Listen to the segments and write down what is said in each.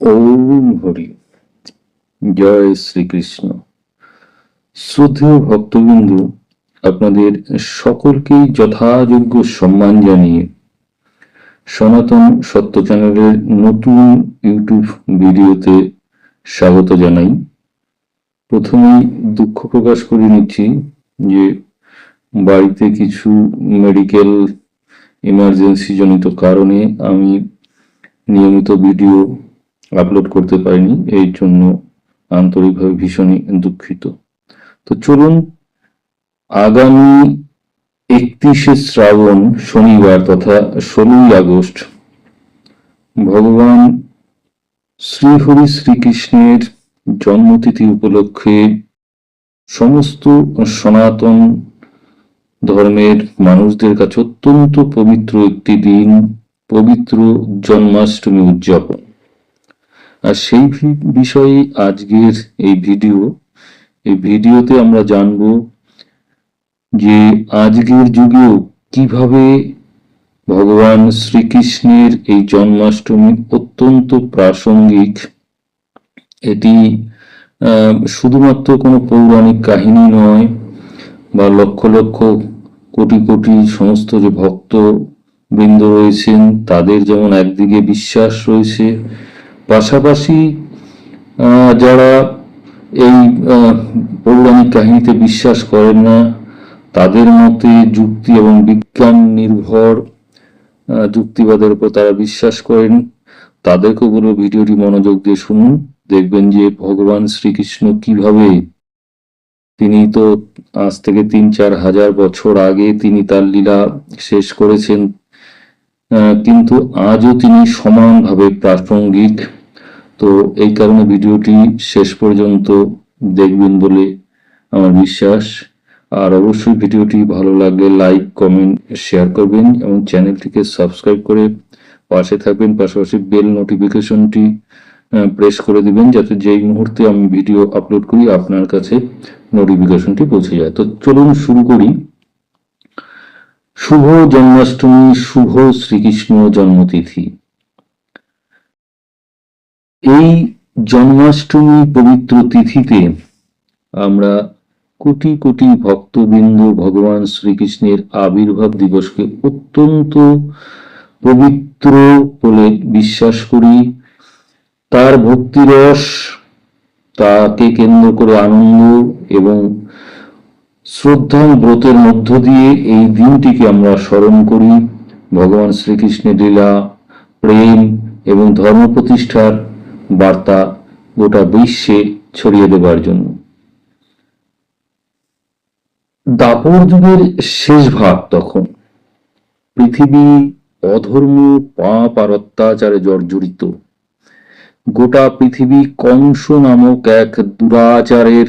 ওম হরি। জয় শ্রীকৃষ্ণ। শ্রদ্ধেয় ভক্তবিন্দু, আপনাদের সকলকেই যথাযোগ্য সম্মান জানিয়ে সনাতন সত্য চ্যানেলের নতুন ইউটিউব ভিডিওতে স্বাগত জানাই। প্রথমেই দুঃখ প্রকাশ করে নিচ্ছি যে বাড়িতে কিছু মেডিকেল ইমার্জেন্সি জনিত কারণে আমি নিয়মিত ভিডিও আপলোড করতে পারিনি। এই জন্য আন্তরিকভাবে ভীষণই দুঃখিত। তো চলুন, আগামী একত্রিশে শ্রাবণ শনিবার তথা ষোলোই আগস্ট ভগবান শ্রীহরি শ্রীকৃষ্ণের জন্মতিথি উপলক্ষে সমস্ত সনাতন ধর্মের মানুষদের কাছে অত্যন্ত পবিত্র একটি দিন, পবিত্র জন্মাষ্টমী উদযাপন। আর সেই বিষয়ে আজকের এই ভিডিও। এই ভিডিওতে আমরা জানব যে আজকের যুগেও কীভাবে ভগবান শ্রীকৃষ্ণের এই জন্মাষ্টমী অত্যন্ত প্রাসঙ্গিক। এটি শুধুমাত্র কোনো পৌরাণিক কাহিনী নয়, বা লক্ষ লক্ষ কোটি কোটি সমস্ত যে ভক্ত বৃন্দ রয়েছেন, তাদের যেমন একদিকে বিশ্বাস রয়েছে পাশাপাশি যারা এই পৌরাণিক কাহিনীতে বিশ্বাস করেন না, তাদের মতে যুক্তি এবং বিজ্ঞান নির্ভর যুক্তিবাদের উপর তারা বিশ্বাস করেন। তাদেরকে বলব ভিডিওটি মনোযোগ দিয়ে শুনুন। দেখবেন যে ভগবান শ্রীকৃষ্ণ কীভাবে তিনি তো আজ থেকে তিন, চার হাজার বছর আগে তিনি তার লীলা শেষ করেছেন। কিন্তু আজও তিনি সমানভাবে প্রাসঙ্গিক। তো এই কারণে ভিডিওটি শেষ পর্যন্ত দেখবেন বলে আমার বিশ্বাস। আর অবশ্যই ভিডিওটি ভালো লাগলে লাইক, কমেন্ট, শেয়ার করবেন এবং চ্যানেলটিকে সাবস্ক্রাইব করে পাশে থাকবেন। পাশাপাশি বেল নোটিফিকেশনটি প্রেস করে দিবেন যাতে যেই মুহূর্তে আমি ভিডিও আপলোড করি আপনার কাছে নোটিফিকেশনটি পৌঁছে যায়। তো চলুন শুরু করি। শুভ জন্মাষ্টমী, শুভ শ্রীকৃষ্ণ জন্মতিথি। এই জন্মাষ্টমী পবিত্র তিথিতে আমরা কোটি কোটি ভক্তবৃন্দ ভগবান শ্রীকৃষ্ণের আবির্ভাব দিবসকে অত্যন্ত পবিত্র বলে বিশ্বাস করি। তার ভক্তিরস তাকে কেন্দ্র করে আনন্দ এবং শ্রদ্ধা ব্রতের মধ্য দিয়ে এই দিনটিকে আমরা স্মরণ করি। ভগবান শ্রীকৃষ্ণের লীলা, প্রেম এবং ধর্ম প্রতিষ্ঠার বার্তা গোটা বিশ্বে ছড়িয়ে দেবার জন্য। দাপর যুগের শেষ ভাগ তখন পৃথিবী অধর্ম পাপ আর অত্যাচারে জর্জরিত। গোটা পৃথিবী কংস নামক এক দুরাচারের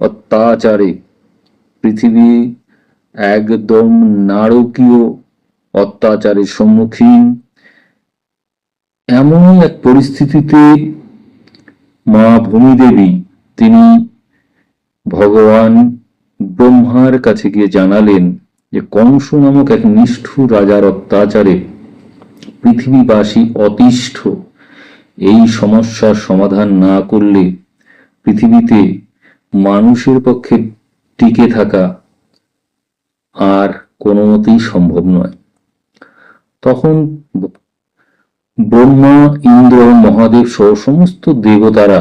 অত্যাচারে। পৃথিবী একদম নারকীয় অত্যাচারের সম্মুখীন। এমনই এক পরিস্থিতিতে মা ভূমিদেবী, তিনি ভগবান ব্রহ্মার কাছে গিয়ে জানালেন যে কংস নামক এক নিষ্ঠুর রাজার অত্যাচারে পৃথিবীবাসী অতিষ্ঠ। এই সমস্যার সমাধান না করলে পৃথিবীতে মানুষের পক্ষে টিকে থাকা আর কোনো মতেই সম্ভব নয়। তখন ব্রহ্মা, ইন্দ্র, মহাদেব সহ সমস্ত দেবতারা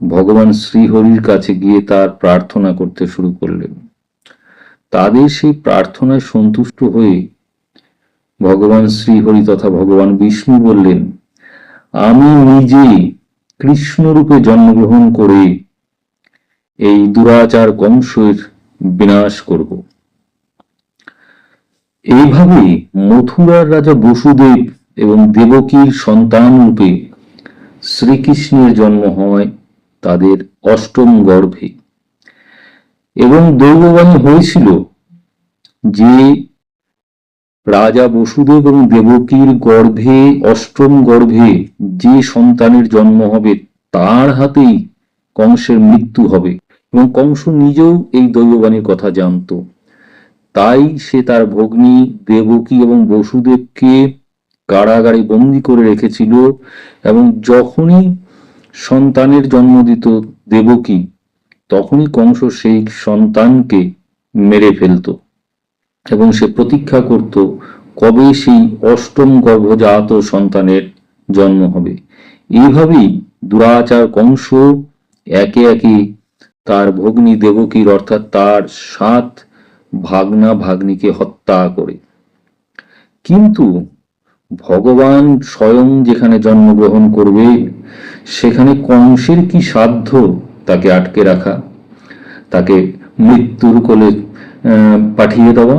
ভগবান শ্রীহরির কাছে গিয়ে তার প্রার্থনা করতে শুরু করলেন। তাদের সেই প্রার্থনায় সন্তুষ্ট হয়ে ভগবান শ্রীহরি তথা ভগবান বিষ্ণু বললেন, আমি নিজে কৃষ্ণরূপে জন্মগ্রহণ করে এই দুরাচার কংসের বিনাশ করব। এইভাবে মথুরার রাজা বসুদেব এবং দেবকীর সন্তান রূপে শ্রীকৃষ্ণের জন্ম হয় তাদের অষ্টম গর্ভে। এবং দৈববাণী হয়েছিল যে রাজা বসুদেব এবং দেবকীর গর্ভে, অষ্টম গর্ভে যে সন্তানের জন্ম হবে, তার হাতেই কংসের মৃত্যু হবে। এবং কংস নিজেও এই দৈববাণীর কথা জানতো। তাই সে তার ভগ্নী দেবকী এবং বসুদেবকে কারাগারে বন্দি করে রেখেছিল এবং যখনই সন্তানের জন্ম দিত দেবকী, তখনই কংস সেই সন্তানকে মেরে ফেলতো এবং সে প্রতীক্ষা করত কবে সেই অষ্টম গর্ভজাত সন্তানের জন্ম হবে। এইভাবেই দুরাচার কংস একে একে তার ভগ্নী দেবকীর অর্থাৎ তার সাত ভাগনা ভাগ্নিকে হত্যা করে। কিন্তু ভগবান স্বয়ং যেখানে জন্মগ্রহণ করবে, সেখানে কংসের কি সাধ্য তাকে আটকে রাখা? তাকে মৃত্যুর কোলে পাঠিয়ে দেওয়া?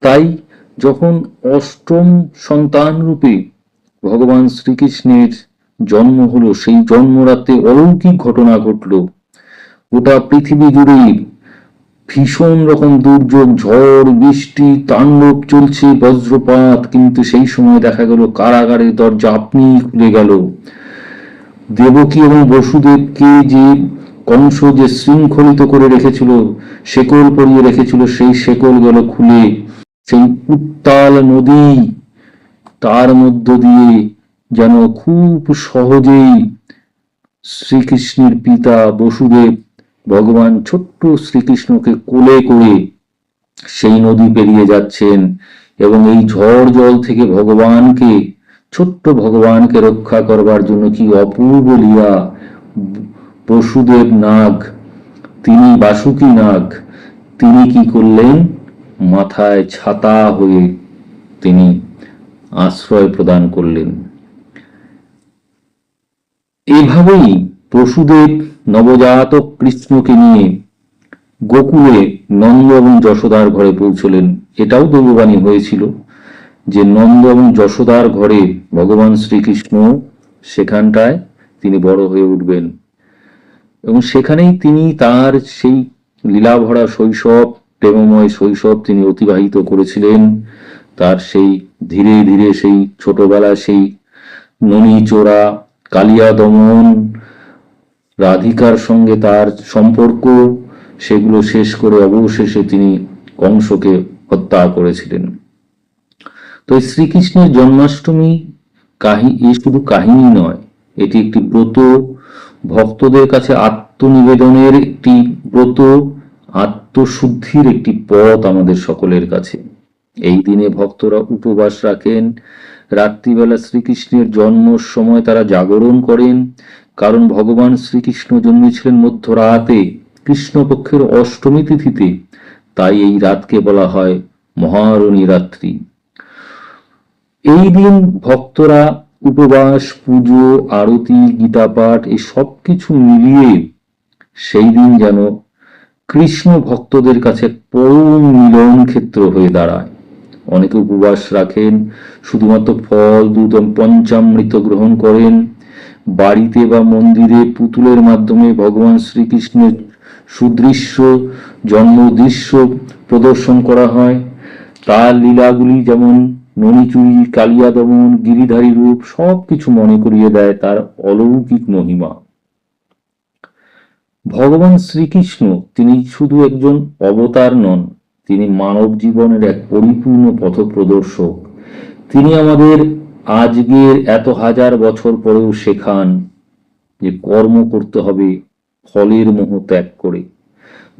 তাই যখন অষ্টম সন্তান রূপে ভগবান শ্রীকৃষ্ণের জন্ম হলো, সেই জন্মরাতে অলৌকিক ঘটনা ঘটলো। গোটা পৃথিবী জুড়ে ভীষণ রকম দুর্যোগ, ঝড়, বৃষ্টি, তাণ্ডব চলছে বজ্রপাত, কিন্তু সেই সময় দেখা গেল কারাগারের দরজা আপনি খুলে গেল। দেবকী এবং বসুদেবকে যে কংস যে শৃঙ্খলিত করে রেখেছিল, শেকল পরিয়ে রেখেছিল, সেই শেকল গেল খুলে। সেই উত্তাল নদী, তার মধ্য দিয়ে যেন খুব সহজেই শ্রীকৃষ্ণের পিতা বসুদেব ভগবান ছোট্ট শ্রীকৃষ্ণকে কোলে করে সেই নদী পেরিয়ে যাচ্ছেন এবং এই ঝড় জল থেকে ভগবানকে, ছোট্ট ভগবানকে রক্ষা করবার জন্য কি অপূর্ব লীলা। বসুদেব নাগ, তিনি বাসুকি নাগ, তিনি কি করলেন? মাথায় ছাতা হয়ে তিনি আশ্রয় প্রদান করলেন। এভাবেই বসুদেব নবজাতক কৃষ্ণকে নিয়ে গোকুলে নন্দ এবং যশোদার ঘরে পৌঁছলেন। এটাও দৈববাণী হয়েছিল যে নন্দ এবং যশোদার ঘরে ভগবান শ্রীকৃষ্ণ সেখানটায় তিনি বড় হয়ে উঠবেন। এবং সেখানেই তিনি তার সেই লীলাভরা শৈশব, প্রেমময় শৈশব তিনি অতিবাহিত করেছিলেন। তার সেই ধীরে ধীরে সেই ছোটবেলা সেই ননী চোরা কালিয়া দমন রাধিকার সঙ্গে তার সম্পর্ক, সেগুলো শেষ করে অবশেষে তিনি কংসকে হত্যা করেছিলেন। তো শ্রীকৃষ্ণের জন্মাষ্টমী কাহি শুধু কাহিনী নয়, এটি একটি ব্রত। ভক্তদের কাছে আত্মনিবেদনের একটি ব্রত, আত্মশুদ্ধির একটি পথ আমাদের সকলের কাছে। এই দিনে ভক্তরা উপবাস রাখেন। রাত্রিবেলা শ্রীকৃষ্ণের জন্ম সময় তারা জাগরণ করেন। কারণ ভগবান শ্রীকৃষ্ণ জন্মেছিলেন মধ্যরাতে, কৃষ্ণপক্ষের অষ্টমী তিথিতে। তাই এই রাতকে বলা হয় মহারণী রাত্রি। এই দিন ভক্তরা উপবাস, পুজো, আরতি, গীতাপাঠ এই সব কিছু মিলিয়ে সেই দিন যেন কৃষ্ণ ভক্তদের কাছে পরম মিলন ক্ষেত্র হয়ে দাঁড়ায়। অনেকে উপবাস রাখেন, শুধুমাত্র ফল, দুধ পঞ্চামৃত গ্রহণ করেন। বাড়িতে বা মন্দিরে পুতুলের মাধ্যমে ভগবান শ্রীকৃষ্ণের সুদৃশ্য, জন্মদৃশ্য প্রদর্শন করা হয়। তার লীলাগুলি যেমন ননিচুরি কালিয়া দমন গিরিধারী রূপ সবকিছু মনে করিয়ে দেয় তার অলৌকিক মহিমা। ভগবান শ্রীকৃষ্ণ তিনি শুধু একজন অবতার নন, তিনি মানব জীবনের এক পরিপূর্ণ পথপ্রদর্শক। তিনি আমাদের আজকের এত হাজার বছর পরেও শেখান যে কর্ম করতে হবে, ফলের মোহ ত্যাগ করে।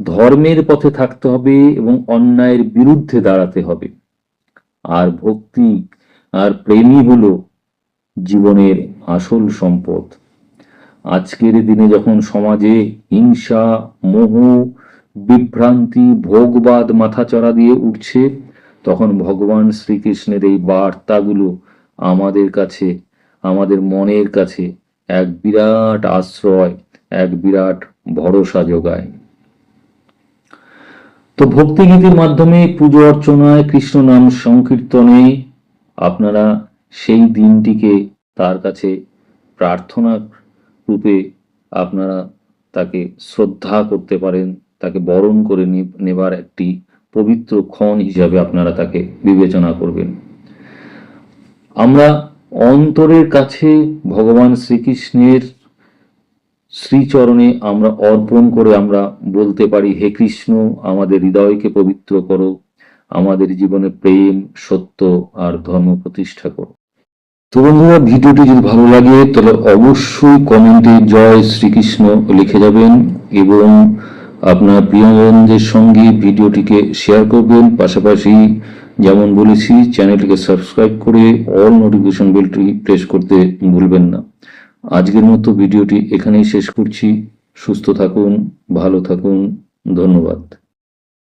ধর্মের পথে থাকতে হবে এবং অন্যায়ের বিরুদ্ধে দাঁড়াতে হবে। আর ভক্তি আর প্রেমই হলো জীবনের আসল সম্পদ। আজকের দিনে যখন সমাজে হিংসা, মোহ, বিভ্রান্তি, ভোগবাদ মাথাচড়া দিয়ে উঠছে, তখন ভগবান শ্রীকৃষ্ণের এই বার্তাগুলো আমাদের কাছে, আমাদের মনের কাছে এক বিরাট আশ্রয়, এক বিরাট ভরসা যোগায়। তো ভক্তিগীতির মাধ্যমে পুজো অর্চনায় কৃষ্ণ নাম সংকীর্তনে আপনারা সেই দিনটিকে তার কাছে প্রার্থনা রূপে আপনারা তাকে শ্রদ্ধা করতে পারেন, তাকে বরণ করে নেবার একটি পবিত্র ক্ষণ হিসাবে আপনারা তাকে বিবেচনা করবেন। আমরা অন্তরের কাছে ভগবান শ্রীকৃষ্ণের শ্রীচরণে আমরা অর্পণ করে আমরা বলতে পারি, হে কৃষ্ণ, আমাদের হৃদয়কে পবিত্র করো, আমাদের জীবনে প্রেম, সত্য আর ধর্ম প্রতিষ্ঠা করো তো বন্ধুরা, ভিডিওটি যদি ভালো লাগে, তাহলে অবশ্যই কমেন্টে জয় শ্রীকৃষ্ণ লিখে যাবেন এবং আপনার প্রিয়জনদের সঙ্গে ভিডিওটিকে শেয়ার করবেন। পাশাপাশি যেমন বলেছি, চ্যানেলটিকে সাবস্ক্রাইব করে অল নোটিফিকেশন বেলটি প্রেস করতে ভুলবেন না। আজকের মতো ভিডিওটি এখানেই শেষ করছি। সুস্থ থাকুন, ভালো থাকুন, ধন্যবাদ।